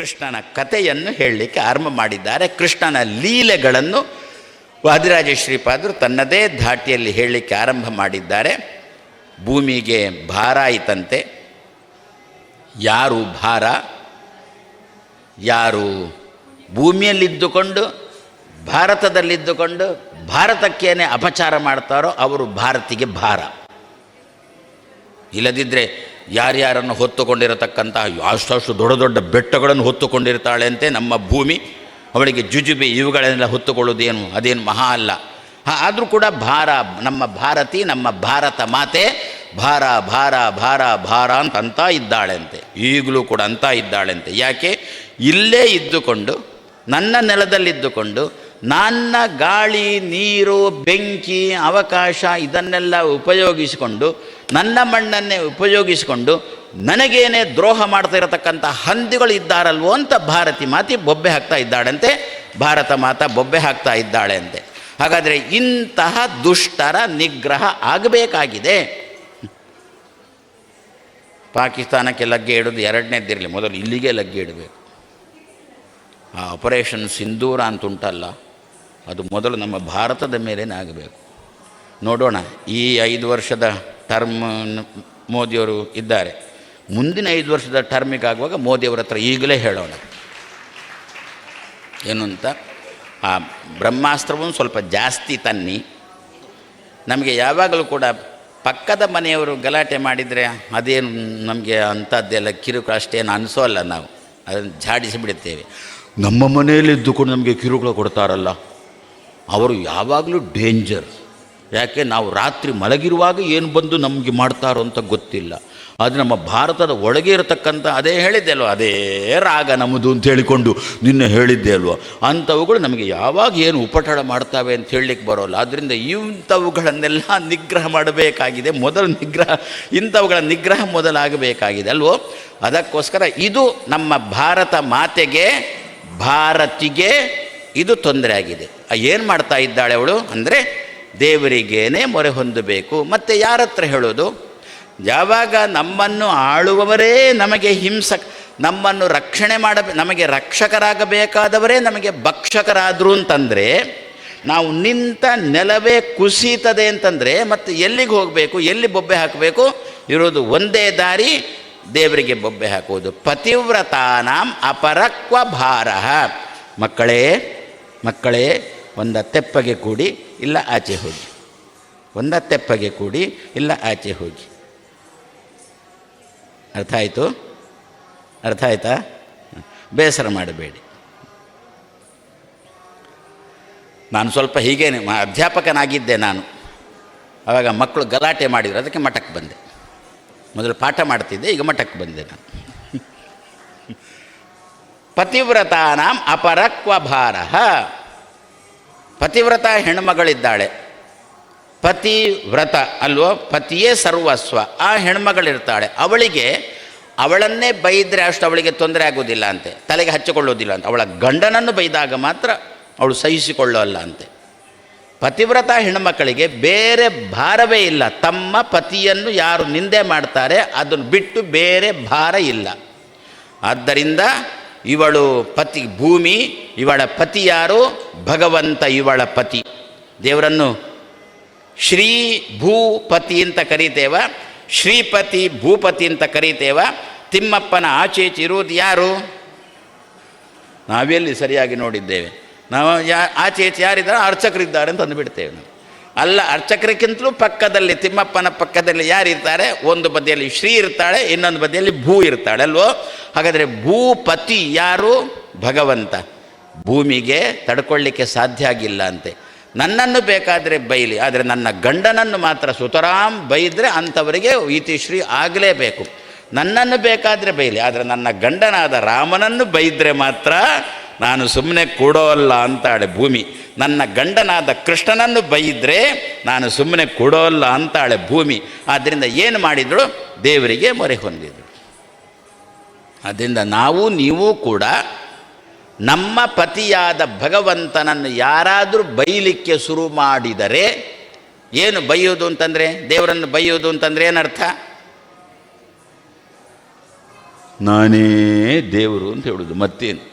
ಕೃಷ್ಣನ ಕಥೆಯನ್ನು ಹೇಳಲಿಕ್ಕೆ ಆರಂಭ ಮಾಡಿದ್ದಾರೆ. ಕೃಷ್ಣನ ಲೀಲೆಗಳನ್ನು ವಾದಿರಾಜ ಶ್ರೀಪಾದರು ತನ್ನದೇ ಧಾಟಿಯಲ್ಲಿ ಹೇಳಲಿಕ್ಕೆ ಆರಂಭ ಮಾಡಿದ್ದಾರೆ. ಭೂಮಿಗೆ ಭಾರ ಆಯಿತಂತೆ. ಯಾರು ಭಾರ? ಯಾರು ಭೂಮಿಯಲ್ಲಿದ್ದುಕೊಂಡು, ಭಾರತದಲ್ಲಿದ್ದುಕೊಂಡು, ಭಾರತಕ್ಕೇನೆ ಅಪಚಾರ ಮಾಡ್ತಾರೋ ಅವರು ಭಾರತಿಗೆ ಭಾರ. ಇಲ್ಲದಿದ್ದರೆ ಯಾರ್ಯಾರನ್ನು ಹೊತ್ತುಕೊಂಡಿರತಕ್ಕಂತಹ ಅಷ್ಟು ದೊಡ್ಡ ದೊಡ್ಡ ಬೆಟ್ಟಗಳನ್ನು ಹೊತ್ತುಕೊಂಡಿರ್ತಾಳೆ ಅಂತೆ ನಮ್ಮ ಭೂಮಿ. ಅವಳಿಗೆ ಜುಜುಬಿ ಇವುಗಳನ್ನೆಲ್ಲ ಹೊತ್ತುಕೊಳ್ಳೋದೇನು ಅದೇನು ಮಹಾ ಅಲ್ಲ. ಆದರೂ ಕೂಡ ಭಾರ, ನಮ್ಮ ಭಾರತಿ, ನಮ್ಮ ಭಾರತ ಮಾತೆ ಭಾರ ಭಾರ ಭಾರ ಭಾರ ಅಂತ ಅಂತ ಇದ್ದಾಳೆ ಅಂತೆ ಈಗಲೂ ಕೂಡ ಅಂತ ಇದ್ದಾಳೆ ಅಂತೆ ಯಾಕೆ? ಇಲ್ಲೇ ಇದ್ದುಕೊಂಡು, ನನ್ನ ನೆಲದಲ್ಲಿದ್ದುಕೊಂಡು, ನನ್ನ ಗಾಳಿ, ನೀರು, ಬೆಂಕಿ, ಅವಕಾಶ ಇದನ್ನೆಲ್ಲ ಉಪಯೋಗಿಸಿಕೊಂಡು ನನ್ನ ಮಣ್ಣನ್ನೇ ಉಪಯೋಗಿಸಿಕೊಂಡು ನನಗೇನೇ ದ್ರೋಹ ಮಾಡ್ತಾ ಇರತಕ್ಕಂಥ ಹಂದಿಗಳು ಇದ್ದಾರಲ್ವೋ ಅಂತ ಭಾರತಿ ಮಾತಿ ಬೊಬ್ಬೆ ಹಾಕ್ತಾ ಇದ್ದಾಳಂತೆ. ಭಾರತ ಮಾತಾ ಬೊಬ್ಬೆ ಹಾಕ್ತಾ ಇದ್ದಾಳೆ ಅಂತೆ ಹಾಗಾದರೆ ಇಂತಹ ದುಷ್ಟರ ನಿಗ್ರಹ ಆಗಬೇಕಾಗಿದೆ. ಪಾಕಿಸ್ತಾನಕ್ಕೆ ಲಗ್ಗೆ ಇಡೋದು ಎರಡನೇದ್ದಿರಲಿ ಮೊದಲು ಇಲ್ಲಿಗೆ ಲಗ್ಗೆ ಇಡಬೇಕು ಆ ಆಪರೇಷನ್ ಸಿಂಧೂರ ಅಂತ ಉಂಟಲ್ಲ, ಅದು ಮೊದಲು ನಮ್ಮ ಭಾರತದ ಮೇಲೇನೆ ಆಗಬೇಕು. ನೋಡೋಣ, ಈ ಐದು ವರ್ಷದ ಟರ್ಮ್ ಮೋದಿಯವರು ಇದ್ದಾರೆ. ಮುಂದಿನ ಐದು ವರ್ಷದ ಟರ್ಮಿಗೆ ಆಗುವಾಗ ಮೋದಿಯವರ ಹತ್ರ ಈಗಲೇ ಹೇಳೋಣ. ಏನು ಅಂತ? ಆ ಬ್ರಹ್ಮಾಸ್ತ್ರವನ್ನು ಸ್ವಲ್ಪ ಜಾಸ್ತಿ ತನ್ನಿ. ನಮಗೆ ಯಾವಾಗಲೂ ಕೂಡ ಪಕ್ಕದ ಮನೆಯವರು ಗಲಾಟೆ ಮಾಡಿದರೆ ಅದೇನು ನಮಗೆ ಅಂಥದ್ದೆಲ್ಲ ಕಿರುಕುಳ ಅಷ್ಟೇನು ಅನಿಸೋಲ್ಲ ನಾವು. ಅದನ್ನು ಝಾಡಿಸಿ ಬಿಡುತ್ತೇವೆ. ನಮ್ಮ ಮನೆಯಲ್ಲಿ ಇದ್ದುಕೊಂಡು ನಮಗೆ ಕಿರುಕುಳ ಕೊಡ್ತಾರಲ್ಲ. ಅವರು ಯಾವಾಗಲೂ ಡೇಂಜರ್ ಯಾಕೆ ನಾವು ರಾತ್ರಿ ಮಲಗಿರುವಾಗ ಏನು ಬಂದು ನಮಗೆ ಮಾಡ್ತಾರೋ ಅಂತ ಗೊತ್ತಿಲ್ಲ. ಅದು ನಮ್ಮ ಭಾರತದ ಒಳಗೆ ಇರತಕ್ಕಂಥ ಅದೇ ಹೇಳಿದ್ದೆ ಅಲ್ವ? ಅದೇ ರಾಗ ನಮ್ಮದು ಅಂತ ಹೇಳಿಕೊಂಡು ನಿನ್ನೆ ಹೇಳಿದ್ದೆ ಅಲ್ವ? ಅಂಥವುಗಳು ನಮಗೆ ಯಾವಾಗ ಏನು ಉಪಟಳ ಮಾಡ್ತವೆ ಅಂತ ಹೇಳಲಿಕ್ಕೆ ಬರೋಲ್ಲ. ಆದ್ದರಿಂದ ಇಂಥವುಗಳನ್ನೆಲ್ಲ ನಿಗ್ರಹ ಮಾಡಬೇಕಾಗಿದೆ. ಮೊದಲು ನಿಗ್ರಹ, ಇಂಥವುಗಳ ನಿಗ್ರಹ ಮೊದಲಾಗಬೇಕಾಗಿದೆ ಅಲ್ವೋ? ಅದಕ್ಕೋಸ್ಕರ ಇದು ನಮ್ಮ ಭಾರತ ಮಾತೆಗೆ, ಭಾರತಿಗೆ ಇದು ತೊಂದರೆ ಆಗಿದೆ. ಏನು ಮಾಡ್ತಾ ಇದ್ದಾಳೆ ಅವಳು? ಅಂದರೆ ದೇವರಿಗೇನೆ ಮೊರೆ ಹೊಂದಬೇಕು. ಮತ್ತು ಯಾರ ಹತ್ರ ಹೇಳೋದು? ಯಾವಾಗ ನಮ್ಮನ್ನು ಆಳುವವರೇ ನಮಗೆ ಹಿಂಸಕ್, ನಮ್ಮನ್ನು ರಕ್ಷಣೆ ಮಾಡಬೇ ನಮಗೆ ರಕ್ಷಕರಾಗಬೇಕಾದವರೇ ನಮಗೆ ಭಕ್ಷಕರಾದರು ಅಂತಂದರೆ, ನಾವು ನಿಂತ ನೆಲವೇ ಕುಸೀತದೆ ಅಂತಂದರೆ, ಮತ್ತು ಎಲ್ಲಿಗೆ ಹೋಗಬೇಕು, ಎಲ್ಲಿ ಬೊಬ್ಬೆ ಹಾಕಬೇಕು? ಇರೋದು ಒಂದೇ ದಾರಿ, ದೇವರಿಗೆ ಬೊಬ್ಬೆ ಹಾಕುವುದು. ಪತಿವ್ರತಾನಾಂ ಅಪರಕ್ವ ಭಾರ ಮಕ್ಕಳೇ ಮಕ್ಕಳೇ ಒಂದ ತೆಪ್ಪಗೆ ಕೂಡಿ, ಇಲ್ಲ ಆಚೆ ಹೋಗಿ. ಒಂದ ತೆಪ್ಪಗೆ ಕೂಡಿ, ಇಲ್ಲ ಆಚೆ ಹೋಗಿ. ಅರ್ಥ ಆಯಿತು? ಅರ್ಥ ಆಯ್ತಾ? ಬೇಸರ ಮಾಡಬೇಡಿ. ನಾನು ಸ್ವಲ್ಪ ಹೀಗೇನೆ ಅಧ್ಯಾಪಕನಾಗಿದ್ದೆ ನಾನು. ಆವಾಗ ಮಕ್ಕಳು ಗಲಾಟೆ ಮಾಡಿದ್ರು, ಅದಕ್ಕೆ ಮಠಕ್ಕೆ ಬಂದೆ. ಮೊದಲು ಪಾಠ ಮಾಡ್ತಿದ್ದೆ, ಈಗ ಮಠಕ್ಕೆ ಬಂದೆ ನಾನು. ಪತಿವ್ರತಾನಾಂ ಅಪರಕ್ವ ಭಾರ ಪತಿವ್ರತ ಹೆಣ್ಮಗಳಿದ್ದಾಳೆ. ಪತಿ ವ್ರತ ಅಲ್ವೋ? ಪತಿಯೇ ಸರ್ವಸ್ವ. ಆ ಹೆಣ್ಮಗಳಿರ್ತಾಳೆ. ಅವಳಿಗೆ, ಅವಳನ್ನೇ ಬೈದರೆ ಅಷ್ಟು ಅವಳಿಗೆ ತೊಂದರೆ ಆಗೋದಿಲ್ಲ ಅಂತೆ. ತಲೆಗೆ ಹಚ್ಚಿಕೊಳ್ಳೋದಿಲ್ಲ ಅಂತ. ಅವಳ ಗಂಡನನ್ನು ಬೈದಾಗ ಮಾತ್ರ ಅವಳು ಸಹಿಸಿಕೊಳ್ಳೋಲ್ಲ ಅಂತೆ. ಪತಿವ್ರತ ಹೆಣ್ಮಕ್ಕಳಿಗೆ ಬೇರೆ ಭಾರವೇ ಇಲ್ಲ. ತಮ್ಮ ಪತಿಯನ್ನು ಯಾರು ನಿಂದೆ ಮಾಡ್ತಾರೆ, ಅದನ್ನು ಬಿಟ್ಟು ಬೇರೆ ಭಾರ ಇಲ್ಲ. ಆದ್ದರಿಂದ ಇವಳು ಪತಿ ಭೂಮಿ, ಇವಳ ಪತಿ ಯಾರು? ಭಗವಂತ ಇವಳ ಪತಿ. ದೇವರನ್ನು ಶ್ರೀ ಭೂಪತಿ ಅಂತ ಕರೀತೇವ, ಶ್ರೀಪತಿ ಭೂಪತಿ ಅಂತ ಕರೀತೇವ, ತಿಮ್ಮಪ್ಪನ ಆಚೆ ಈಚೆ ಇರುವುದು ಯಾರು? ನಾವೆಲ್ಲಿ ಸರಿಯಾಗಿ ನೋಡಿದ್ದೇವೆ. ನಾವು ಯಾ ಆಚೆ ಈಚೆ ಯಾರಿದ್ದಾರೆ ಅರ್ಚಕರಿದ್ದಾರೆ ಅಂತ ಅಂದುಬಿಡ್ತೇವೆ ನಾವು. ಅಲ್ಲ ಅರ್ಚಕರಿಗಿಂತಲೂ ಪಕ್ಕದಲ್ಲಿ, ತಿಮ್ಮಪ್ಪನ ಪಕ್ಕದಲ್ಲಿ ಯಾರಿರ್ತಾರೆ ಒಂದು ಬದಿಯಲ್ಲಿ ಶ್ರೀ ಇರ್ತಾಳೆ, ಇನ್ನೊಂದು ಬದಿಯಲ್ಲಿ ಭೂ ಇರ್ತಾಳೆ, ಅಲ್ವೋ? ಹಾಗಾದರೆ ಭೂಪತಿ ಯಾರು? ಭಗವಂತ. ಭೂಮಿಗೆ ತಡ್ಕೊಳ್ಳಿಕ್ಕೆ ಸಾಧ್ಯ ಆಗಿಲ್ಲ ಅಂತೆ. ನನ್ನನ್ನು ಬೇಕಾದರೆ ಬೈಲಿ, ಆದರೆ ನನ್ನ ಗಂಡನನ್ನು ಮಾತ್ರ ಸುತರಾಮ್ ಬೈದರೆ ಅಂಥವರಿಗೆ ಈತಿಶ್ರೀ ಆಗಲೇಬೇಕು. ನನ್ನನ್ನು ಬೇಕಾದರೆ ಬೈಲಿ, ಆದರೆ ನನ್ನ ಗಂಡನಾದ ರಾಮನನ್ನು ಬೈದರೆ ಮಾತ್ರ ನಾನು ಸುಮ್ಮನೆ ಕೂಡೋಲ್ಲ ಅಂತಾಳೆ ಭೂಮಿ. ನನ್ನ ಗಂಡನಾದ ಕೃಷ್ಣನನ್ನು ಬೈದರೆ ನಾನು ಸುಮ್ಮನೆ ಕೂಡೋಲ್ಲ ಅಂತಾಳೆ ಭೂಮಿ. ಆದ್ದರಿಂದ ಏನು ಮಾಡಿದಳು ದೇವರಿಗೆ ಮೊರೆ ಹೊಂದಿದಳು ಆದ್ದರಿಂದ ನಾವು, ನೀವು ಕೂಡ ನಮ್ಮ ಪತಿಯಾದ ಭಗವಂತನನ್ನು ಯಾರಾದರೂ ಬೈಲಿಕ್ಕೆ ಶುರು ಮಾಡಿದರೆ ಏನು ಬೈಯೋದು ಅಂತಂದರೆ? ದೇವರನ್ನು ಬೈಯೋದು ಅಂತಂದರೆ ಏನರ್ಥ? ನಾನೇ ದೇವರು ಅಂತ ಹೇಳೋದು ಮತ್ತೇನು?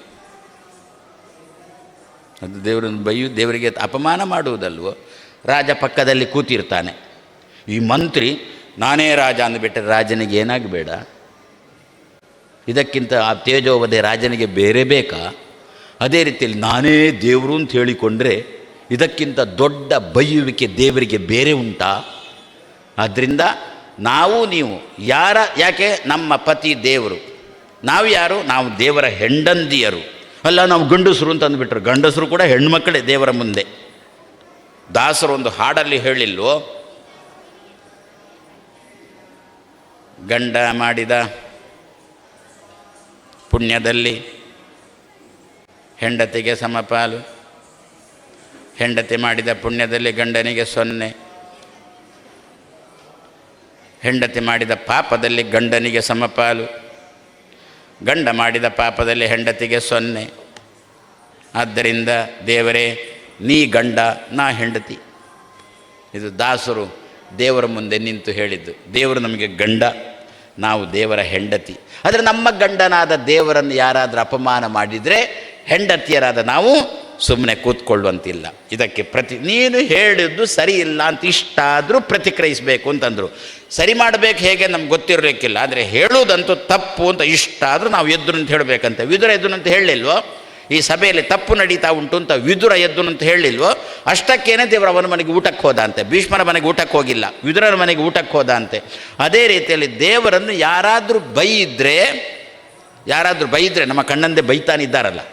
ಅದು ದೇವರನ್ನು ಬೈಯು ದೇವರಿಗೆ ಅಪಮಾನ ಮಾಡುವುದಲ್ವೋ, ರಾಜ ಪಕ್ಕದಲ್ಲಿ ಕೂತಿರ್ತಾನೆ. ಈ ಮಂತ್ರಿ, ನಾನೇ ರಾಜ ಅಂದುಬಿಟ್ಟರೆ ರಾಜನಿಗೆ ಏನಾಗಬೇಡ? ಇದಕ್ಕಿಂತ ಆ ತೇಜೋವಧೆ ರಾಜನಿಗೆ ಬೇರೆ ಬೇಕಾ? ಅದೇ ರೀತಿಯಲ್ಲಿ ನಾನೇ ದೇವರು ಅಂತ ಹೇಳಿಕೊಂಡ್ರೆ ಇದಕ್ಕಿಂತ ದೊಡ್ಡ ಬೈಯುವಿಕೆ ದೇವರಿಗೆ ಬೇರೆ ಉಂಟಾ? ಆದ್ದರಿಂದ ನಾವು ನೀವು ಯಾರ, ಯಾಕೆ ನಮ್ಮ ಪತಿ ದೇವರು? ನಾವು ಯಾರು? ನಾವು ದೇವರ ಹೆಂಡಂದಿಯರು. ಅಲ್ಲ, ನಾವು ಗಂಡಸರು ಅಂತ ಅಂದ್ಬಿಟ್ರು ಗಂಡಸರು ಕೂಡ ಹೆಣ್ಮಕ್ಕಳೇ ದೇವರ ಮುಂದೆ. ದಾಸರು ಒಂದು ಹಾಡಲ್ಲಿ ಹೇಳಿಲ್ವೋ? ಗಂಡ ಮಾಡಿದ ಪುಣ್ಯದಲ್ಲಿ ಹೆಂಡತಿಗೆ ಸಮಪಾಲು. ಹೆಂಡತಿ ಮಾಡಿದ ಪುಣ್ಯದಲ್ಲಿ ಗಂಡನಿಗೆ ಸೊನ್ನೆ. ಹೆಂಡತಿ ಮಾಡಿದ ಪಾಪದಲ್ಲಿ ಗಂಡನಿಗೆ ಸಮಪಾಲು. ಗಂಡ ಮಾಡಿದ ಪಾಪದಲ್ಲಿ ಹೆಂಡತಿಗೆ ಸೊನ್ನೆ. ಆದ್ದರಿಂದ ದೇವರೇ, ನೀ ಗಂಡ, ನಾ ಹೆಂಡತಿ. ಇದು ದಾಸರು ದೇವರ ಮುಂದೆ ನಿಂತು ಹೇಳಿದ್ದು. ದೇವರು ನಮಗೆ ಗಂಡ, ನಾವು ದೇವರ ಹೆಂಡತಿ. ಆದರೆ ನಮ್ಮ ಗಂಡನಾದ ದೇವರನ್ನು ಯಾರಾದರೂ ಅಪಮಾನ ಮಾಡಿದರೆ ಹೆಂಡತಿಯರಾದ ನಾವು ಸುಮ್ಮನೆ ಕೂತ್ಕೊಳ್ಳುವಂತಿಲ್ಲ. ಇದಕ್ಕೆ ಪ್ರತಿ, ನೀನು ಹೇಳಿದ್ದು ಸರಿ ಇಲ್ಲ ಅಂತ ಇಷ್ಟಾದರೂ ಪ್ರತಿಕ್ರಿಯಿಸಬೇಕು ಅಂತಂದರು. ಸರಿ ಮಾಡಬೇಕು ಹೇಗೆ ನಮ್ಗೆ ಗೊತ್ತಿರಲಿಕ್ಕಿಲ್ಲ, ಆದರೆ ಹೇಳುವುದಂತೂ ತಪ್ಪು ಅಂತ ಇಷ್ಟಾದರೂ ನಾವು ಎದ್ದು ಅಂತ ಹೇಳಬೇಕಂತೆ. ವಿದುರ ಎದ್ದು ಅಂತ ಹೇಳಲಿಲ್ವೋ? ಈ ಸಭೆಯಲ್ಲಿ ತಪ್ಪು ನಡೀತಾ ಉಂಟು ಅಂತ ವಿದುರ ಎದ್ದು ಅಂತ ಹೇಳಿಲ್ವೋ ಅಷ್ಟಕ್ಕೇನೆ ದೇವರು ಅವನ ಮನೆಗೆ ಊಟಕ್ಕೆ ಹೋದ ಅಂತೆ ಭೀಷ್ಮರ ಮನೆಗೆ ಊಟಕ್ಕೆ ಹೋಗಿಲ್ಲ, ವಿದುರನ ಮನೆಗೆ ಊಟಕ್ಕೆ ಹೋದ ಅಂತೆ ಅದೇ ರೀತಿಯಲ್ಲಿ ದೇವರನ್ನು ಯಾರಾದರೂ ಬೈಯಿದ್ರೆ ಯಾರಾದರೂ ಬೈದರೆ ನಮ್ಮ ಕಣ್ಣಂದೆ ಬೈತಾನಿದ್ದಾರಲ್ಲ.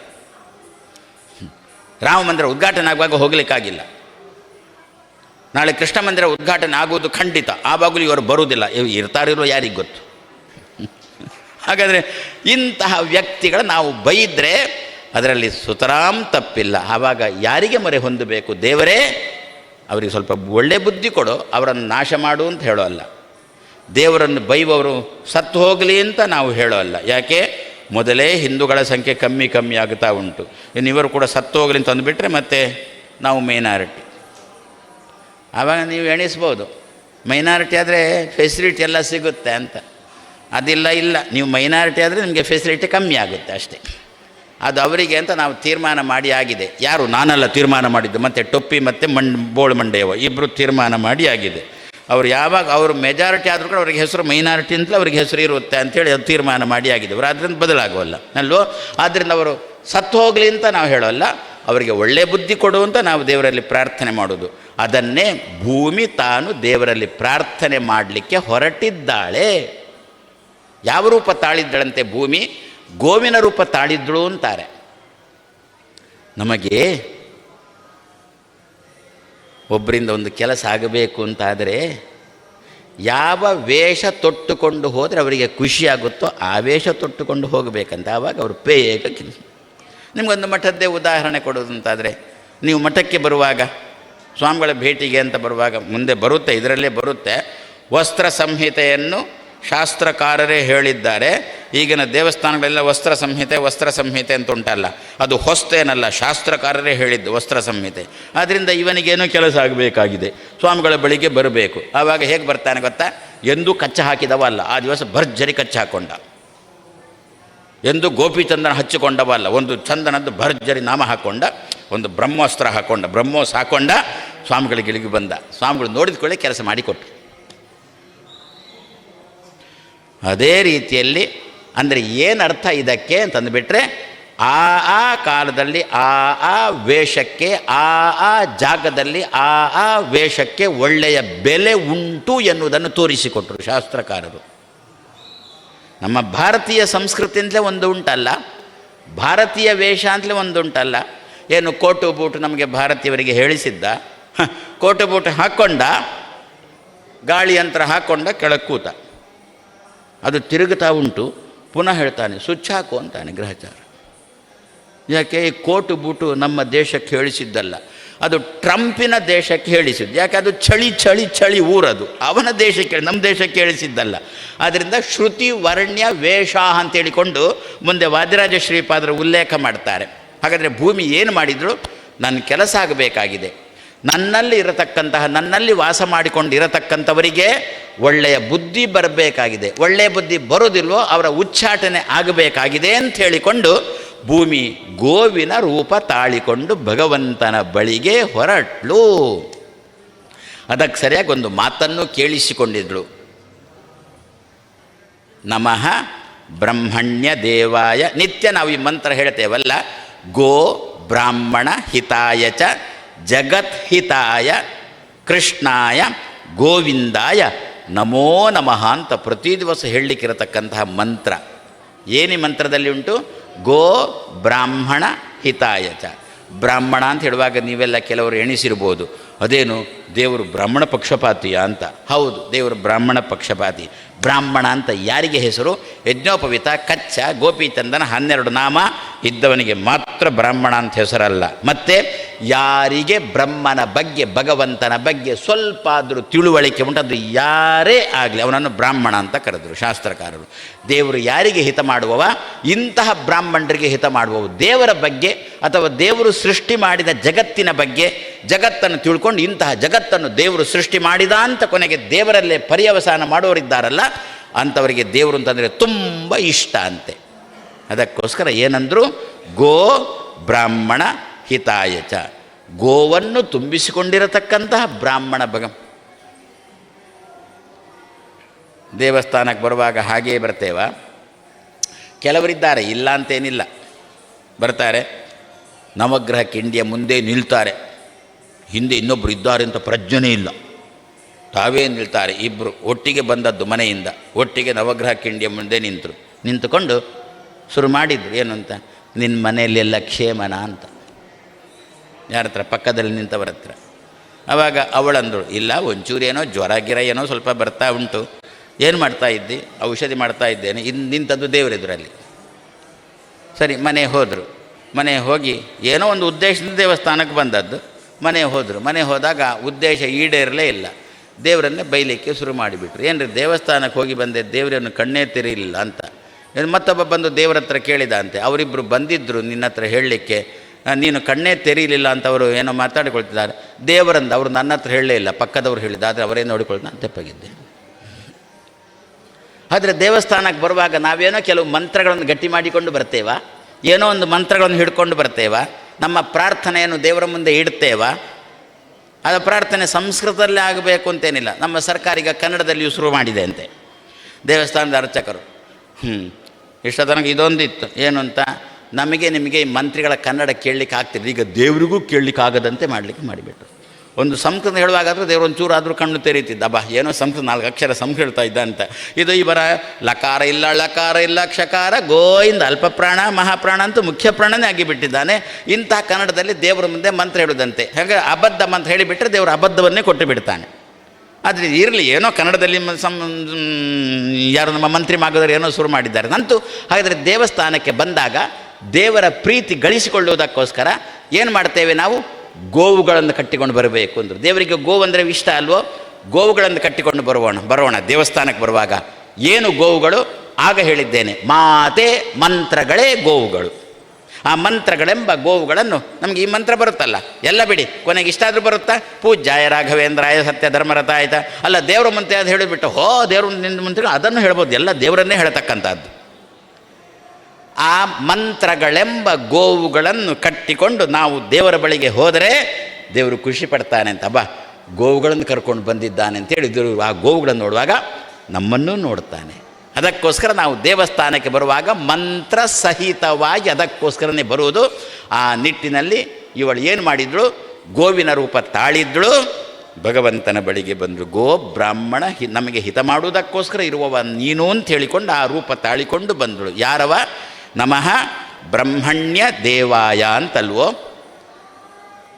ರಾಮ ಮಂದಿರ ಉದ್ಘಾಟನೆ ಆಗುವಾಗ ಹೋಗಲಿಕ್ಕಾಗಿಲ್ಲ. ನಾಳೆ ಕೃಷ್ಣ ಮಂದಿರ ಉದ್ಘಾಟನೆ ಆಗುವುದು ಖಂಡಿತ. ಆವಾಗಲೂ ಇವರು ಬರುವುದಿಲ್ಲ. ಇರ್ತಾರಿರೋ ಯಾರಿಗೆ ಗೊತ್ತು? ಹಾಗಾದರೆ ಇಂತಹ ವ್ಯಕ್ತಿಗಳ ನಾವು ಬೈದರೆ ಅದರಲ್ಲಿ ಸುತರಾಮ್ ತಪ್ಪಿಲ್ಲ. ಆವಾಗ ಯಾರಿಗೆ ಮೊರೆ ಹೊಂದಬೇಕು? ದೇವರೇ, ಅವರಿಗೆ ಸ್ವಲ್ಪ ಒಳ್ಳೆ ಬುದ್ಧಿ ಕೊಡು, ಅವರನ್ನು ನಾಶ ಮಾಡು ಅಂತ ಹೇಳೋ ಅಲ್ಲ ದೇವರನ್ನು ಬೈವವರು ಸತ್ತು ಹೋಗಲಿ ಅಂತ ನಾವು ಹೇಳೋ ಅಲ್ಲ ಯಾಕೆ? ಮೊದಲೇ ಹಿಂದೂಗಳ ಸಂಖ್ಯೆ ಕಮ್ಮಿ ಕಮ್ಮಿ ಆಗ್ತಾ ಉಂಟು. ಇನ್ನು ಇವರು ಕೂಡ ಸತ್ತು ಹೋಗಲಿ ಅಂತ ಅಂದುಬಿಟ್ರೆ ಮತ್ತೆ ನಾವು ಮೈನಾರಿಟಿ ಆವಾಗ ನೀವು ಎಣಿಸ್ಬೋದು. ಮೈನಾರಿಟಿ ಆದರೆ ಫೆಸಿಲಿಟಿ ಎಲ್ಲ ಸಿಗುತ್ತೆ ಅಂತ. ಅದಿಲ್ಲ ಇಲ್ಲ. ನೀವು ಮೈನಾರಿಟಿ ಆದರೆ ನಿಮಗೆ ಫೆಸಿಲಿಟಿ ಕಮ್ಮಿ ಆಗುತ್ತೆ ಅಷ್ಟೇ. ಅದು ಅವರಿಗೆ ಅಂತ ನಾವು ತೀರ್ಮಾನ ಮಾಡಿ ಆಗಿದೆ. ಯಾರು? ನಾನಲ್ಲ ತೀರ್ಮಾನ ಮಾಡಿದ್ದು. ಮತ್ತು ಟೊಪ್ಪಿ ಮತ್ತು ಮಂಡ್, ಬೋಳು ಮಂಡೆಯವ ಇಬ್ಬರು ತೀರ್ಮಾನ ಮಾಡಿ ಆಗಿದೆ. ಅವ್ರು ಯಾವಾಗ ಅವರು ಮೆಜಾರಿಟಿ ಆದರೂ ಕೂಡ ಅವ್ರಿಗೆ ಹೆಸರು ಮೈನಾರಿಟಿ ಅಂತಲೇ ಅವ್ರಿಗೆ ಹೆಸರು ಇರುತ್ತೆ ಅಂತೇಳಿ ಅದು ತೀರ್ಮಾನ ಮಾಡಿ ಆಗಿದೆ ಅವರು ಅದರಿಂದ ಬದಲಾಗೋಲ್ಲ ಅಲ್ವೋ ಆದ್ದರಿಂದ ಅವರು ಸತ್ತು ಹೋಗಲಿ ಅಂತ ನಾವು ಹೇಳೋಲ್ಲ. ಅವರಿಗೆ ಒಳ್ಳೆಯ ಬುದ್ಧಿ ಕೊಡುವಂತ ನಾವು ದೇವರಲ್ಲಿ ಪ್ರಾರ್ಥನೆ ಮಾಡೋದು. ಅದನ್ನೇ ಭೂಮಿ ತಾನು ದೇವರಲ್ಲಿ ಪ್ರಾರ್ಥನೆ ಮಾಡಲಿಕ್ಕೆ ಹೊರಟಿದ್ದಾಳೆ. ಯಾವ ರೂಪ ತಾಳಿದ್ದಳಂತೆ ಭೂಮಿ? ಗೋವಿನ ರೂಪ ತಾಳಿದ್ದಳು ಅಂತಾರೆ. ನಮಗೆ ಒಬ್ಬರಿಂದ ಒಂದು ಕೆಲಸ ಆಗಬೇಕು ಅಂತಾದರೆ ಯಾವ ವೇಷ ತೊಟ್ಟುಕೊಂಡು ಹೋದರೆ ಅವರಿಗೆ ಖುಷಿಯಾಗುತ್ತೋ ಆ ವೇಷ ತೊಟ್ಟುಕೊಂಡು ಹೋಗಬೇಕಂತ ಆವಾಗ ಅವರು ಕೆಲಸ. ನಿಮಗೊಂದು ಮಠದ್ದೇ ಉದಾಹರಣೆ ಕೊಡೋದಂತಾದರೆ ನೀವು ಮಠಕ್ಕೆ ಬರುವಾಗ, ಸ್ವಾಮಿಗಳ ಭೇಟಿಗೆ ಅಂತ ಬರುವಾಗ ಮುಂದೆ ಬರುತ್ತೆ, ಇದರಲ್ಲೇ ಬರುತ್ತೆ ವಸ್ತ್ರ ಸಂಹಿತೆಯನ್ನು ಶಾಸ್ತ್ರಕಾರರೇ ಹೇಳಿದ್ದಾರೆ. ಈಗಿನ ದೇವಸ್ಥಾನಗಳೆಲ್ಲ ವಸ್ತ್ರ ಸಂಹಿತೆ ವಸ್ತ್ರ ಸಂಹಿತೆ ಅಂತ ಉಂಟಲ್ಲ ಅದು ಹೊಸ್ತೇನಲ್ಲ, ಶಾಸ್ತ್ರಕಾರರೇ ಹೇಳಿದ್ದು ವಸ್ತ್ರ ಸಂಹಿತೆ. ಆದ್ದರಿಂದ ಇವನಿಗೇನೋ ಕೆಲಸ ಆಗಬೇಕಾಗಿದೆ. ಸ್ವಾಮಿಗಳ ಬಳಿಗೆ ಬರಬೇಕು. ಆವಾಗ ಹೇಗೆ ಬರ್ತಾನೆ ಗೊತ್ತಾ? ಎಂದೂ ಕಚ್ಚ ಹಾಕಿದವಲ್ಲ. ಆ ದಿವಸ ಭರ್ಜರಿ ಕಚ್ಚ ಹಾಕೊಂಡ. ಎಂದು ಗೋಪಿಚಂದನ ಹಚ್ಚಿಕೊಂಡವಲ್ಲ. ಒಂದು ಚಂದನದ್ದು ಭರ್ಜರಿ ನಾಮ ಹಾಕೊಂಡ. ಒಂದು ಬ್ರಹ್ಮೋಸ್ತ್ರ ಹಾಕೊಂಡ. ಬ್ರಹ್ಮೋಸ್ ಹಾಕೊಂಡ. ಸ್ವಾಮಿಗಳಿಗೆ ಇಳಿಗೆ ಬಂದ. ಸ್ವಾಮಿಗಳು ನೋಡಿದ್ಕೊಳ್ಳಿ ಕೆಲಸ ಮಾಡಿಕೊಟ್ರು. ಅದೇ ರೀತಿಯಲ್ಲಿ ಅಂದರೆ ಏನು ಅರ್ಥ ಇದಕ್ಕೆ ಅಂತಂದುಬಿಟ್ರೆ, ಆ ಆ ಕಾಲದಲ್ಲಿ, ಆ ಆ ವೇಷಕ್ಕೆ, ಆ ಆ ಜಾಗದಲ್ಲಿ, ಆ ಆ ವೇಷಕ್ಕೆ ಒಳ್ಳೆಯ ಬೆಲೆ ಉಂಟು ಎನ್ನುವುದನ್ನು ತೋರಿಸಿಕೊಟ್ರು ಶಾಸ್ತ್ರಕಾರರು. ನಮ್ಮ ಭಾರತೀಯ ಸಂಸ್ಕೃತಿ ಅಂತಲೇ ಒಂದು ಉಂಟಲ್ಲ, ಭಾರತೀಯ ವೇಷ ಅಂತಲೇ ಒಂದು ಉಂಟಲ್ಲ. ಏನು ಕೋಟು ಬೂಟು ನಮಗೆ ಭಾರತೀಯವರಿಗೆ ಹೇಳಿಸಿದ್ದ? ಕೋಟು ಬೂಟು ಹಾಕ್ಕೊಂಡ ಗಾಳಿ ಯಂತ್ರ ಹಾಕ್ಕೊಂಡ ಕೆಳಗೆ ಕೂತ ಅದು ತಿರುಗುತ್ತಾ ಉಂಟು, ಪುನಃ ಹೇಳ್ತಾನೆ ಸ್ವಿಚ್ ಹಾಕು ಅಂತಾನೆ ಗ್ರಹಚಾರ. ಯಾಕೆ? ಈ ಕೋಟು ಬೂಟು ನಮ್ಮ ದೇಶಕ್ಕೆ ಹೇಳಿಸಿದ್ದಲ್ಲ. ಅದು ಟ್ರಂಪಿನ ದೇಶಕ್ಕೆ ಹೇಳಿಸಿದ್ದು. ಯಾಕೆ? ಅದು ಚಳಿ ಚಳಿ ಚಳಿ ಊರದು. ಅವನ ದೇಶಕ್ಕೆ, ನಮ್ಮ ದೇಶಕ್ಕೆ ಹೇಳಿಸಿದ್ದಲ್ಲ. ಆದ್ದರಿಂದ ಶ್ರುತಿ, ವರ್ಣ್ಯ, ವೇಷ ಅಂತ ಹೇಳಿಕೊಂಡು ಮುಂದೆ ವಾದಿರಾಜ ಶ್ರೀಪಾದರ ಉಲ್ಲೇಖ ಮಾಡ್ತಾರೆ. ಹಾಗಾದರೆ ಭೂಮಿ ಏನು ಮಾಡಿದ್ರು? ನನ್ನ ಕೆಲಸ ಆಗಬೇಕಾಗಿದೆ. ನನ್ನಲ್ಲಿ ಇರತಕ್ಕಂತಹ, ನನ್ನಲ್ಲಿ ವಾಸ ಮಾಡಿಕೊಂಡು ಇರತಕ್ಕಂಥವರಿಗೆ ಒಳ್ಳೆಯ ಬುದ್ಧಿ ಬರಬೇಕಾಗಿದೆ. ಒಳ್ಳೆಯ ಬುದ್ಧಿ ಬರೋದಿಲ್ವೋ ಅವರ ಉಚ್ಚಾಟನೆ ಆಗಬೇಕಾಗಿದೆ ಅಂತ ಹೇಳಿಕೊಂಡು ಭೂಮಿ ಗೋವಿನ ರೂಪ ತಾಳಿಕೊಂಡು ಭಗವಂತನ ಬಳಿಗೆ ಹೊರಟ್ಲು. ಅದಕ್ಕೆ ಸರಿಯಾಗಿ ಒಂದು ಮಾತನ್ನು ಕೇಳಿಸಿಕೊಂಡಿದ್ಳು. ನಮಃ ಬ್ರಹ್ಮಣ್ಯ ದೇವಾಯ. ನಿತ್ಯ ನಾವು ಈ ಮಂತ್ರ ಹೇಳ್ತೇವಲ್ಲ, ಗೋ ಬ್ರಾಹ್ಮಣ ಹಿತಾಯ ಚ ಜಗತ್ ಹಿತಾಯ ಕೃಷ್ಣಾಯ ಗೋವಿಂದಾಯ ನಮೋ ನಮಃ ಅಂತ ಪ್ರತಿ ದಿವಸ ಹೇಳಲಿಕ್ಕಿರತಕ್ಕಂತಹ ಮಂತ್ರ. ಏನೇ ಮಂತ್ರದಲ್ಲಿ ಉಂಟು? ಗೋ ಬ್ರಾಹ್ಮಣ ಹಿತಾಯಚ ಬ್ರಾಹ್ಮಣ ಅಂತ ಹೇಳುವಾಗ ನೀವೆಲ್ಲ ಕೆಲವರು ಎಣಿಸಿರ್ಬೋದು. ಅದೇನು? ದೇವರು ಬ್ರಾಹ್ಮಣ ಪಕ್ಷಪಾತಿಯ ಅಂತ. ಹೌದು, ದೇವರು ಬ್ರಾಹ್ಮಣ ಪಕ್ಷಪಾತಿ. ಬ್ರಾಹ್ಮಣ ಅಂತ ಯಾರಿಗೆ ಹೆಸರು? ಯಜ್ಞೋಪವಿತ, ಕಚ್ಚ ಗೋಪಿಚಂದನ ಹನ್ನೆರಡು ನಾಮ ಇದ್ದವನಿಗೆ ಮಾತ್ರ ಬ್ರಾಹ್ಮಣ ಅಂತ ಹೆಸರಲ್ಲ. ಮತ್ತು ಯಾರಿಗೆ ಬ್ರಹ್ಮನ ಬಗ್ಗೆ, ಭಗವಂತನ ಬಗ್ಗೆ ಸ್ವಲ್ಪ ಆದರೂ ತಿಳುವಳಿಕೆ ಉಂಟದ್ದು ಯಾರೇ ಆಗಲಿ ಅವನನ್ನು ಬ್ರಾಹ್ಮಣ ಅಂತ ಕರೆದರು ಶಾಸ್ತ್ರಕಾರರು. ದೇವರು ಯಾರಿಗೆ ಹಿತ ಮಾಡುವವ? ಇಂತಹ ಬ್ರಾಹ್ಮಣರಿಗೆ ಹಿತ ಮಾಡುವವು. ದೇವರ ಬಗ್ಗೆ ಅಥವಾ ದೇವರು ಸೃಷ್ಟಿ ಮಾಡಿದ ಜಗತ್ತಿನ ಬಗ್ಗೆ ಜಗತ್ತನ್ನು ತಿಳ್ಕೊಂಡು ಇಂತಹ ಜಗತ್ತನ್ನು ದೇವರು ಸೃಷ್ಟಿ ಮಾಡಿದ ಅಂತ ಕೊನೆಗೆ ದೇವರಲ್ಲೇ ಪರ್ಯವಸಾನ ಮಾಡೋರಿದ್ದಾರಲ್ಲ ಅಂಥವರಿಗೆ ದೇವರು ಅಂತಂದರೆ ತುಂಬ ಇಷ್ಟ ಅಂತೆ. ಅದಕ್ಕೋಸ್ಕರ ಏನಂದರು, ಗೋ ಬ್ರಾಹ್ಮಣ ಹಿತಾಯಚ ಗೋವನ್ನು ತುಂಬಿಸಿಕೊಂಡಿರತಕ್ಕಂತಹ ಬ್ರಾಹ್ಮಣ ಭಗಂ. ದೇವಸ್ಥಾನಕ್ಕೆ ಬರುವಾಗ ಹಾಗೇ ಬರ್ತೇವ. ಕೆಲವರಿದ್ದಾರೆ, ಇಲ್ಲ ಅಂತೇನಿಲ್ಲ. ಬರ್ತಾರೆ. ನವಗ್ರಹ ಕಿಂಡಿಯ ಮುಂದೆ ನಿಲ್ತಾರೆ. ಹಿಂದೆ ಇನ್ನೊಬ್ಬರು ಇದ್ದಾರೆ ಅಂತ ಪ್ರಜ್ಞೆನೇ ಇಲ್ಲ. ತಾವೇ ನಿಲ್ತಾರೆ? ಇಬ್ಬರು ಒಟ್ಟಿಗೆ ಬಂದದ್ದು ಮನೆಯಿಂದ, ಒಟ್ಟಿಗೆ ನವಗ್ರಹ ಕಿಂಡಿಯ ಮುಂದೆ ನಿಂತರು. ನಿಂತುಕೊಂಡು ಶುರು ಮಾಡಿದ್ರು ಏನು ಅಂತ ನಿನ್ನ ಮನೆಯಲ್ಲೆಲ್ಲ ಕ್ಷೇಮನ ಅಂತ. ಯಾರ ಹತ್ರ? ಪಕ್ಕದಲ್ಲಿ ನಿಂತವರ ಹತ್ರ. ಆವಾಗ ಅವಳಂದಳು, ಇಲ್ಲ, ಒಂಚೂರು ಏನೋ ಜ್ವರ ಗಿರ ಏನೋ ಸ್ವಲ್ಪ ಬರ್ತಾ ಉಂಟು. ಏನು ಮಾಡ್ತಾ ಇದ್ದಿ? ಔಷಧಿ ಮಾಡ್ತಾ ಇದ್ದೇನೆ. ಇನ್ನು ನಿಂತದ್ದು ದೇವರೆದುರಲ್ಲಿ. ಸರಿ, ಮನೆ ಹೋದರು. ಮನೆ ಹೋಗಿ ಏನೋ ಒಂದು ಉದ್ದೇಶದಿಂದ ದೇವಸ್ಥಾನಕ್ಕೆ ಬಂದದ್ದು. ಮನೆ ಹೋದರು. ಮನೆ ಹೋದಾಗ ಉದ್ದೇಶ ಈಡೇರಲೇ ಇಲ್ಲ. ದೇವರನ್ನೇ ಬೈಲಿಕ್ಕೆ ಶುರು ಮಾಡಿಬಿಟ್ರು. ಏನ್ರಿ, ದೇವಸ್ಥಾನಕ್ಕೆ ಹೋಗಿ ಬಂದೆ, ದೇವರನ್ನು ಕಣ್ಣೇ ತೆರೀಲಿಲ್ಲ ಅಂತ. ಮತ್ತೊಬ್ಬ ಬಂದು ದೇವರ ಹತ್ರ ಕೇಳಿದ ಅಂತೆ ಅವರಿಬ್ಬರು ಬಂದಿದ್ದರು ನಿನ್ನ ಹತ್ರ ಹೇಳಲಿಕ್ಕೆ. ನೀನು ಕಣ್ಣೇ ತೆರೀಲಿಲ್ಲ ಅಂತ ಅವರು ಏನೋ ಮಾತಾಡಿಕೊಳ್ತಿದ್ದಾರೆ. ದೇವರಂದು, ಅವರು ನನ್ನ ಹತ್ರ ಹೇಳಲೇ ಇಲ್ಲ, ಪಕ್ಕದವ್ರು ಹೇಳಿದ ಆದರೆ ಅವರೇ ನೋಡಿಕೊಳ್ತಾ ನಾನು ತೆಪ್ಪಗಿದ್ದೆ. ಆದರೆ ದೇವಸ್ಥಾನಕ್ಕೆ ಬರುವಾಗ ನಾವೇನೋ ಕೆಲವು ಮಂತ್ರಗಳನ್ನು ಗಟ್ಟಿ ಮಾಡಿಕೊಂಡು ಬರ್ತೇವಾ? ಏನೋ ಒಂದು ಮಂತ್ರಗಳನ್ನು ಹಿಡ್ಕೊಂಡು ಬರ್ತೇವಾ? ನಮ್ಮ ಪ್ರಾರ್ಥನೆಯನ್ನು ದೇವರ ಮುಂದೆ ಇಡ್ತೇವಾ? ಅದು ಪ್ರಾರ್ಥನೆ ಸಂಸ್ಕೃತದಲ್ಲೇ ಆಗಬೇಕು ಅಂತೇನಿಲ್ಲ. ನಮ್ಮ ಸರ್ಕಾರ ಈಗ ಕನ್ನಡದಲ್ಲಿಯೂ ಶುರು ಮಾಡಿದೆ ಅಂತೆ. ದೇವಸ್ಥಾನದ ಅರ್ಚಕರು. ಹ್ಞೂ ಇಷ್ಟ ತನಕ ಇದೊಂದಿತ್ತು. ಏನು ಅಂತ? ನಮಗೆ ನಿಮಗೆ ಮಂತ್ರಿಗಳ ಕನ್ನಡ ಕೇಳಲಿಕ್ಕೆ ಆಗ್ತಿಲ್ಲ ಈಗ ದೇವರಿಗೂ ಕೇಳಲಿಕ್ಕೆ ಆಗದಂತೆ ಮಾಡಲಿಕ್ಕೆ ಮಾಡಿಬಿಟ್ರು. ಒಂದು ಸಂಸ್ಕೃತ ಹೇಳುವಾಗಾದರೂ ದೇವರು ಒಂಚೂರು ಆದರೂ ಕಣ್ಣು ತೆರೀತಿದ್ದ. ಬಾ ಏನೋ ಸಂಸ್ಕೃತ ನಾಲ್ಕು ಅಕ್ಷರ ಸಂಸ್ಕೃತ ಹೇಳ್ತಾ ಇದ್ದ ಅಂತ. ಇದು ಬರ ಲಕಾರ ಇಲ್ಲ ಲಕಾರ ಇಲ್ಲ, ಕ್ಷಕಾರ ಗೋಯಿಂದ ಅಲ್ಪ ಪ್ರಾಣ, ಮಹಾಪ್ರಾಣ ಅಂತೂ ಮುಖ್ಯ ಪ್ರಾಣನೇ ಆಗಿಬಿಟ್ಟಿದ್ದಾನೆ. ಇಂತಹ ಕನ್ನಡದಲ್ಲಿ ದೇವರ ಮುಂದೆ ಮಂತ್ರ ಹೇಳುವುದಂತೆ ಹಾಗೆ ಅಬದ್ಧ ಮಂತ್ರ ಹೇಳಿಬಿಟ್ರೆ ದೇವರು ಅಬದ್ಧವನ್ನೇ ಕೊಟ್ಟು ಬಿಡ್ತಾನೆ. ಆದರೆ ಇರಲಿ, ಏನೋ ಕನ್ನಡದಲ್ಲಿ ಸಂ ಯಾರು ನಮ್ಮ ಮಂತ್ರಿ ಮಾಗೋದರು ಏನೋ ಶುರು ಮಾಡಿದ್ದಾರೆ. ನಂತೂ ಹಾಗಾದರೆ ದೇವಸ್ಥಾನಕ್ಕೆ ಬಂದಾಗ ದೇವರ ಪ್ರೀತಿ ಗಳಿಸಿಕೊಳ್ಳುವುದಕ್ಕೋಸ್ಕರ ಏನು ಮಾಡ್ತೇವೆ ನಾವು? ಗೋವುಗಳನ್ನು ಕಟ್ಟಿಕೊಂಡು ಬರಬೇಕು ಅಂದರು. ದೇವರಿಗೆ ಗೋವು ಅಂದರೆ ಇಷ್ಟ ಅಲ್ವೋ? ಗೋವುಗಳನ್ನು ಕಟ್ಟಿಕೊಂಡು ಬರೋಣ ಬರೋಣ. ದೇವಸ್ಥಾನಕ್ಕೆ ಬರುವಾಗ ಏನು ಗೋವುಗಳು? ಆಗ ಹೇಳಿದ್ದೇನೆ, ಮಾತೆ ಮಂತ್ರಗಳೇ ಗೋವುಗಳು. ಆ ಮಂತ್ರಗಳೆಂಬ ಗೋವುಗಳನ್ನು ನಮಗೆ ಈ ಮಂತ್ರ ಬರುತ್ತಲ್ಲ, ಎಲ್ಲ ಬಿಡಿ. ಕೊನೆಗೆ ಇಷ್ಟಾದರೂ ಬರುತ್ತಾ? ಪೂಜ್ಯಾಯ ರಾಘವೇಂದ್ರಾಯ ಸತ್ಯ ಧರ್ಮರಥ ಆಯ್ತಾ ಅಲ್ಲ, ದೇವರ ಮಂತ್ರ ಅದು ಹೇಳಿಬಿಟ್ಟು, ಹೋ, ದೇವ್ರ ಮಂತ್ರ ಅದನ್ನು ಹೇಳ್ಬೋದು, ಎಲ್ಲ ದೇವರನ್ನೇ ಹೇಳ್ತಕ್ಕಂಥದ್ದು. ಆ ಮಂತ್ರಗಳೆಂಬ ಗೋವುಗಳನ್ನು ಕಟ್ಟಿಕೊಂಡು ನಾವು ದೇವರ ಬಳಿಗೆ ಹೋದರೆ ದೇವರು ಖುಷಿ ಪಡ್ತಾನೆ ಅಂತ. ಬಾ, ಗೋವುಗಳನ್ನು ಕರ್ಕೊಂಡು ಬಂದಿದ್ದಾನೆ ಅಂತೇಳಿ ದೇವರು ಆ ಗೋವುಗಳನ್ನು ನೋಡುವಾಗ ನಮ್ಮನ್ನೂ ನೋಡ್ತಾನೆ. ಅದಕ್ಕೋಸ್ಕರ ನಾವು ದೇವಸ್ಥಾನಕ್ಕೆ ಬರುವಾಗ ಮಂತ್ರ ಸಹಿತವಾಗಿ ಅದಕ್ಕೋಸ್ಕರನೇ ಬರುವುದು. ಆ ನಿಟ್ಟಿನಲ್ಲಿ ಇವಳು ಏನು ಮಾಡಿದಳು? ಗೋವಿನ ರೂಪ ತಾಳಿದ್ಳು. ಭಗವಂತನ ಬಳಿಗೆ ಬಂದರು. ಗೋ ಬ್ರಾಹ್ಮಣ ನಮಗೆ ಹಿತ ಮಾಡುವುದಕ್ಕೋಸ್ಕರ ಇರುವವ ನೀನು ಅಂತ ಹೇಳಿಕೊಂಡು ಆ ರೂಪ ತಾಳಿಕೊಂಡು ಬಂದಳು. ಯಾರವ? ನಮಃ ಬ್ರಹ್ಮಣ್ಯ ದೇವಾಯ ಅಂತಲ್ವೋ?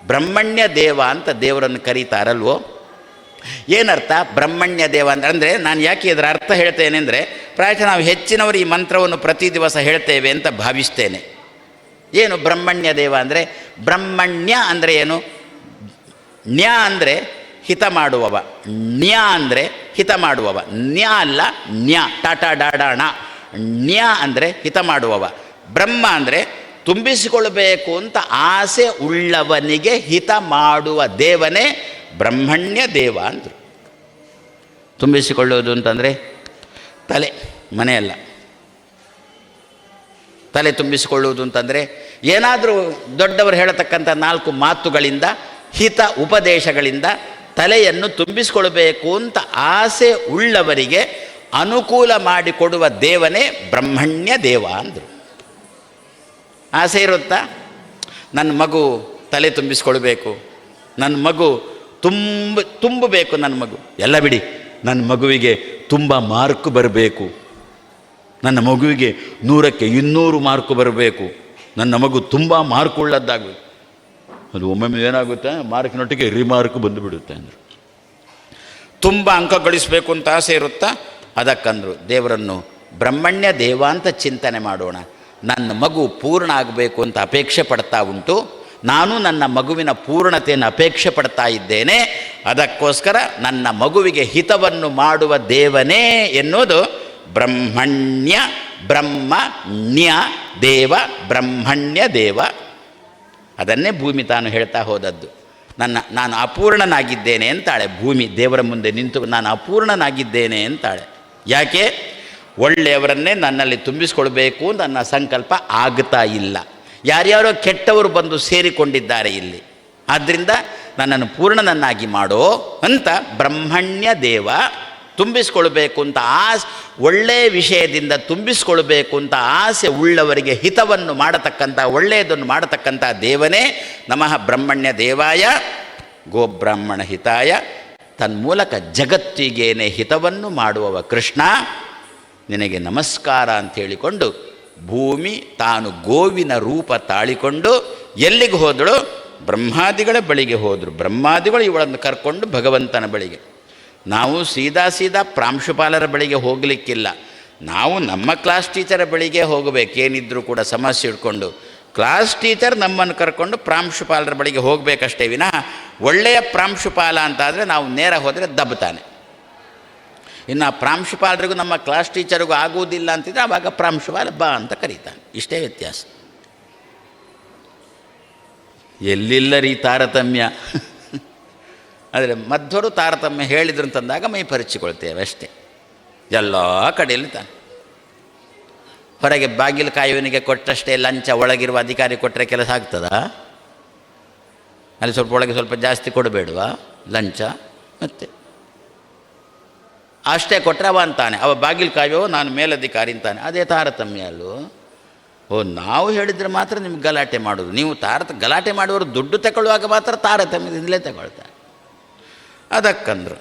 ಬ್ರಹ್ಮಣ್ಯ ದೇವ ಅಂತ ದೇವರನ್ನು ಕರೀತಾರಲ್ವೋ? ಏನರ್ಥ? ಬ್ರಹ್ಮಣ್ಯ ದೇವ ಅಂದರೆ ಅಂದರೆ ನಾನು ಯಾಕೆ ಇದರ ಅರ್ಥ ಹೇಳ್ತೇನೆ ಅಂದರೆ, ಪ್ರಾಯಶಃ ನಾವು ಹೆಚ್ಚಿನವರು ಈ ಮಂತ್ರವನ್ನು ಪ್ರತಿ ದಿವಸ ಹೇಳ್ತೇವೆ ಅಂತ ಭಾವಿಸ್ತೇನೆ. ಏನು ಬ್ರಹ್ಮಣ್ಯ ದೇವ ಅಂದರೆ? ಬ್ರಹ್ಮಣ್ಯ ಅಂದರೆ ಏನು? ನ್ಯ ಅಂದರೆ ಹಿತ ಮಾಡುವವ. ನ್ಯ ಅಂದರೆ ಹಿತ ಮಾಡುವವ. ನ್ಯ ಅಲ್ಲ ನ್ಯ. ಟಾಟಾ ಡಾಡಾಣ ನ್ಯ ಅಂದರೆ ಹಿತ ಮಾಡುವವ. ಬ್ರಹ್ಮ ಅಂದರೆ ತುಂಬಿಸಿಕೊಳ್ಳಬೇಕು ಅಂತ ಆಸೆ ಉಳ್ಳವನಿಗೆ ಹಿತ ಮಾಡುವ ದೇವನೇ ಬ್ರಹ್ಮಣ್ಯ ದೇವ ಅಂದರು. ತುಂಬಿಸಿಕೊಳ್ಳುವುದು ಅಂತಂದರೆ ತಲೆ ಮನೆಯಲ್ಲ ತಲೆ ತುಂಬಿಸಿಕೊಳ್ಳುವುದು ಅಂತಂದರೆ ಏನಾದರೂ ದೊಡ್ಡವರು ಹೇಳತಕ್ಕಂಥ ನಾಲ್ಕು ಮಾತುಗಳಿಂದ, ಹಿತ ಉಪದೇಶಗಳಿಂದ ತಲೆಯನ್ನು ತುಂಬಿಸಿಕೊಳ್ಬೇಕು ಅಂತ ಆಸೆ ಉಳ್ಳವರಿಗೆ ಅನುಕೂಲ ಮಾಡಿಕೊಡುವ ದೇವನೇ ಬ್ರಹ್ಮಣ್ಯ ದೇವ ಅಂದರು. ಆಸೆ ಇರುತ್ತಾ? ನನ್ನ ಮಗು ತಲೆ ತುಂಬಿಸ್ಕೊಳ್ಬೇಕು. ನನ್ನ ಮಗು ತುಂಬ, ತುಂಬಬೇಕು ನನ್ನ ಮಗು. ಎಲ್ಲ ಬಿಡಿ, ನನ್ನ ಮಗುವಿಗೆ ತುಂಬ ಮಾರ್ಕ್ ಬರಬೇಕು. ನನ್ನ ಮಗುವಿಗೆ ನೂರಕ್ಕೆ ಇನ್ನೂರು ಮಾರ್ಕ್ ಬರಬೇಕು. ನನ್ನ ಮಗು ತುಂಬ ಮಾರ್ಕ್ ಉಳ್ಳದ್ದಾಗಬೇಕು. ಅದು ಒಮ್ಮೊಮ್ಮೆ ಏನಾಗುತ್ತೆ? ಮಾರ್ಕಿನೊಟ್ಟಿಗೆ ರಿಮಾರ್ಕ್ ಬಂದುಬಿಡುತ್ತೆ ಅಂದರು. ತುಂಬ ಅಂಕ ಗಳಿಸಬೇಕು ಅಂತ ಆಸೆ ಇರುತ್ತಾ? ಅದಕ್ಕಂದರು, ದೇವರನ್ನು ಬ್ರಹ್ಮಣ್ಯ ದೇವ ಅಂತ ಚಿಂತನೆ ಮಾಡೋಣ. ನನ್ನ ಮಗು ಪೂರ್ಣ ಆಗಬೇಕು ಅಂತ ಅಪೇಕ್ಷೆ ಪಡ್ತಾ ಉಂಟು. ನಾನು ನನ್ನ ಮಗುವಿನ ಪೂರ್ಣತೆಯನ್ನು ಅಪೇಕ್ಷೆ ಪಡ್ತಾ ಇದ್ದೇನೆ. ಅದಕ್ಕೋಸ್ಕರ ನನ್ನ ಮಗುವಿಗೆ ಹಿತವನ್ನು ಮಾಡುವ ದೇವನೇ ಎನ್ನುವುದು ಬ್ರಹ್ಮಣ್ಯ ಬ್ರಹ್ಮಣ್ಯ ದೇವ ಬ್ರಹ್ಮಣ್ಯ ದೇವ. ಅದನ್ನೇ ಭೂಮಿ ತಾನು ಹೇಳ್ತಾ ಹೋದದ್ದು. ನನ್ನ, ನಾನು ಅಪೂರ್ಣನಾಗಿದ್ದೇನೆ ಅಂತಾಳೆ ಭೂಮಿ ದೇವರ ಮುಂದೆ ನಿಂತು, ನಾನು ಅಪೂರ್ಣನಾಗಿದ್ದೇನೆ ಅಂತಾಳೆ. ಯಾಕೆ? ಒಳ್ಳೆಯವರನ್ನೇ ನನ್ನಲ್ಲಿ ತುಂಬಿಸ್ಕೊಳ್ಬೇಕು ನನ್ನ ಸಂಕಲ್ಪ ಆಗ್ತಾ ಇಲ್ಲ. ಯಾರ್ಯಾರೋ ಕೆಟ್ಟವರು ಬಂದು ಸೇರಿಕೊಂಡಿದ್ದಾರೆ ಇಲ್ಲಿ. ಆದ್ದರಿಂದ ನನ್ನನ್ನು ಪೂರ್ಣನನ್ನಾಗಿ ಮಾಡೋ ಅಂತ ಬ್ರಹ್ಮಣ್ಯ ದೇವ ತುಂಬಿಸ್ಕೊಳ್ಬೇಕು ಅಂತ ಆಸ್ ಒಳ್ಳೆಯ ವಿಷಯದಿಂದ ತುಂಬಿಸಿಕೊಳ್ಬೇಕು ಅಂತ ಆಸೆ ಉಳ್ಳವರಿಗೆ ಹಿತವನ್ನು ಮಾಡತಕ್ಕಂಥ, ಒಳ್ಳೆಯದನ್ನು ಮಾಡತಕ್ಕಂಥ ದೇವನೇ ನಮಃ ಬ್ರಹ್ಮಣ್ಯ ದೇವಾಯ ಗೋಬ್ರಾಹ್ಮಣ ಹಿತಾಯ. ತನ್ಮೂಲಕ ಜಗತ್ತಿಗೇನೆ ಹಿತವನ್ನು ಮಾಡುವವ ಕೃಷ್ಣ, ನಿನಗೆ ನಮಸ್ಕಾರ ಅಂತ ಹೇಳಿಕೊಂಡು ಭೂಮಿ ತಾನು ಗೋವಿನ ರೂಪ ತಾಳಿಕೊಂಡು ಎಲ್ಲಿಗೆ ಹೋದಳು? ಬ್ರಹ್ಮಾದಿಗಳ ಬಳಿಗೆ ಹೋದರು. ಬ್ರಹ್ಮಾದಿಗಳು ಇವಳನ್ನು ಕರ್ಕೊಂಡು ಭಗವಂತನ ಬಳಿಗೆ. ನಾವು ಸೀದಾ ಸೀದಾ ಪ್ರಾಂಶುಪಾಲರ ಬಳಿಗೆ ಹೋಗಲಿಕ್ಕಿಲ್ಲ. ನಾವು ನಮ್ಮ ಕ್ಲಾಸ್ ಟೀಚರ ಬಳಿಗೆ ಹೋಗಬೇಕೇನಿದ್ರೂ ಕೂಡ ಸಮಸ್ಯೆ ಇಟ್ಕೊಂಡು ಕ್ಲಾಸ್ ಟೀಚರ್ ನಮ್ಮನ್ನು ಕರ್ಕೊಂಡು ಪ್ರಾಂಶುಪಾಲರ ಬಳಿಗೆ ಹೋಗಬೇಕಷ್ಟೇ ವಿನಃ ಒಳ್ಳೆಯ ಪ್ರಾಂಶುಪಾಲ ಅಂತಾದರೆ ನಾವು ನೇರ ಹೋದರೆ ದಬ್ಬತಾನೆ ಇನ್ನು ಪ್ರಾಂಶುಪಾಲರಿಗೂ ನಮ್ಮ ಕ್ಲಾಸ್ ಟೀಚರಿಗೂ ಆಗುವುದಿಲ್ಲ ಅಂತಿದ್ರೆ ಆವಾಗ ಪ್ರಾಂಶುಪಾಲ ಬಾ ಅಂತ ಕರೀತಾನೆ. ಇಷ್ಟೇ ವ್ಯತ್ಯಾಸ. ಎಲ್ಲಿಲ್ಲ ರೀ ತಾರತಮ್ಯ? ಆದರೆ ಮಧ್ವರು ತಾರತಮ್ಯ ಹೇಳಿದ್ರು ಅಂತಂದಾಗ ಮೈ ಪರಿಚಿಕೊಳ್ತೇವೆ ಅಷ್ಟೇ. ಎಲ್ಲ ಕಡೆಯಲ್ಲಿ ತಾನೆ. ಹೊರಗೆ ಬಾಗಿಲು ಕಾಯುವನಿಗೆ ಕೊಟ್ಟಷ್ಟೇ ಲಂಚ ಒಳಗಿರುವ ಅಧಿಕಾರಿ ಕೊಟ್ಟರೆ ಕೆಲಸ ಆಗ್ತದ? ಅಲ್ಲಿ ಸ್ವಲ್ಪ ಒಳಗೆ ಸ್ವಲ್ಪ ಜಾಸ್ತಿ ಕೊಡಬೇಡುವ ಲಂಚ, ಮತ್ತೆ. ಅಷ್ಟೇ ಕೊಟ್ಟರೆ ಅವ ಅಂತಾನೆ. ಅವ ಬಾಗಿಲು ಕಾಯುವ, ನಾನು ಮೇಲಧಿಕಾರಿ ಅಂತಾನೆ. ಅದೇ ತಾರತಮ್ಯ ಅಲ್ಲೋ. ಓ, ನಾವು ಹೇಳಿದರೆ ಮಾತ್ರ ನಿಮ್ಗೆ ಗಲಾಟೆ ಮಾಡೋದು. ನೀವು ತಾರತ, ಗಲಾಟೆ ಮಾಡುವವರು ದುಡ್ಡು ತಗೊಳ್ಳುವಾಗ ಮಾತ್ರ ತಾರತಮ್ಯದಿಂದಲೇ ತಗೊಳ್ತಾರೆ. ಅದಕ್ಕಂದ್ರು.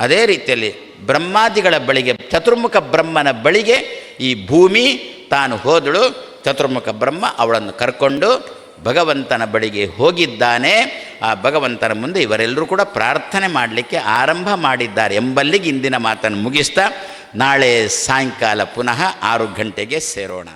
ಅದೇ ರೀತಿಯಲ್ಲಿ ಬ್ರಹ್ಮಾದಿಗಳ ಬಳಿಗೆ, ಚತುರ್ಮುಖ ಬ್ರಹ್ಮನ ಬಳಿಗೆ ಈ ಭೂಮಿ ತಾನು ಹೋದಳು. ಚತುರ್ಮುಖ ಬ್ರಹ್ಮ ಅವಳನ್ನು ಕರ್ಕೊಂಡು ಭಗವಂತನ ಬಳಿಗೆ ಹೋಗಿದ್ದಾನೆ. ಆ ಭಗವಂತನ ಮುಂದೆ ಇವರೆಲ್ಲರೂ ಕೂಡ ಪ್ರಾರ್ಥನೆ ಮಾಡಲಿಕ್ಕೆ ಆರಂಭ ಮಾಡಿದ್ದಾರೆ. ಎಂಬಲ್ಲಿಗೆ ಇಂದಿನ ಮಾತನ್ನು ಮುಗಿಸ್ತಾ ನಾಳೆ ಸಾಯಂಕಾಲ ಪುನಃ ಆರು ಗಂಟೆಗೆ ಸೇರೋಣ